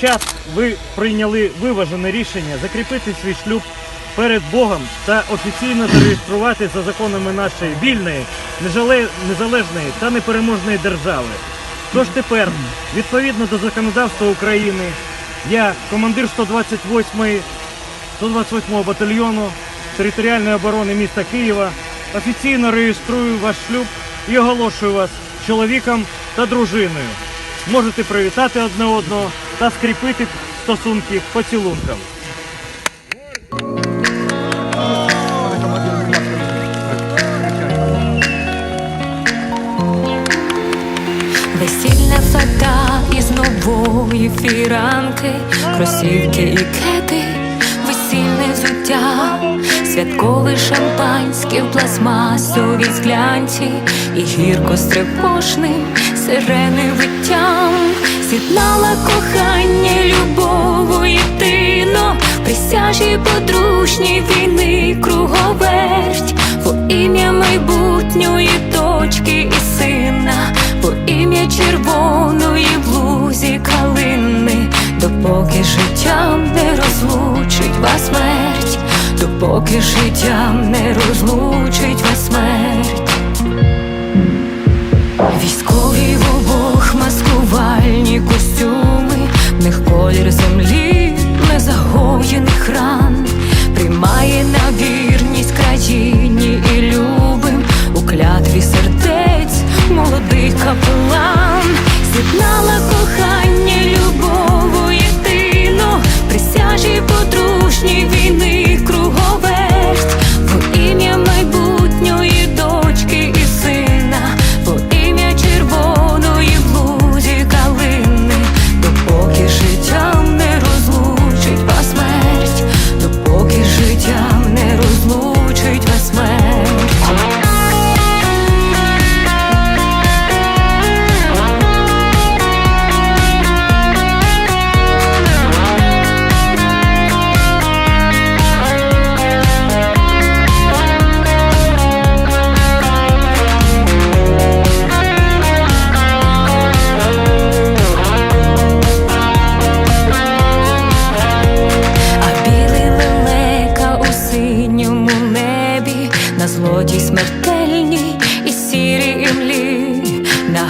час ви прийняли виважене рішення закріпити свій шлюб перед Богом та офіційно зареєструвати за законами нашої вільної, незалежної та непереможної держави. Тож тепер, відповідно до законодавства України, я, командир 128-ї 128-го батальйону територіальної оборони міста Києва, офіційно реєструю ваш шлюб і оголошую вас чоловіком та дружиною. Можете привітати одне одного та скріпити стосунки поцілунком. Весільна фата із нової фіранки, кросівки і кети, взуття, святкове шампанське в пластмасовій склянці. І гірко стрепошним сирени виттям, з'єднала кохання, любову єдино, присяжі подружній війни круговерть, во ім'я майбутньої дочки і сина, во ім'я червоної в лузі калини, допоки життям не розлучить вас допоки життя не розлучить вас смерть.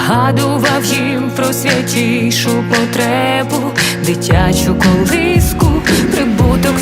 Нагадував їм про святішу потребу, дитячу колиску, прибуток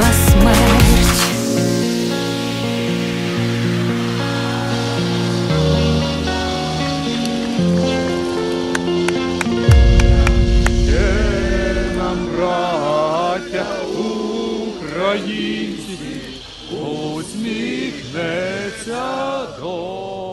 вас смерть. українці, усміхнеться до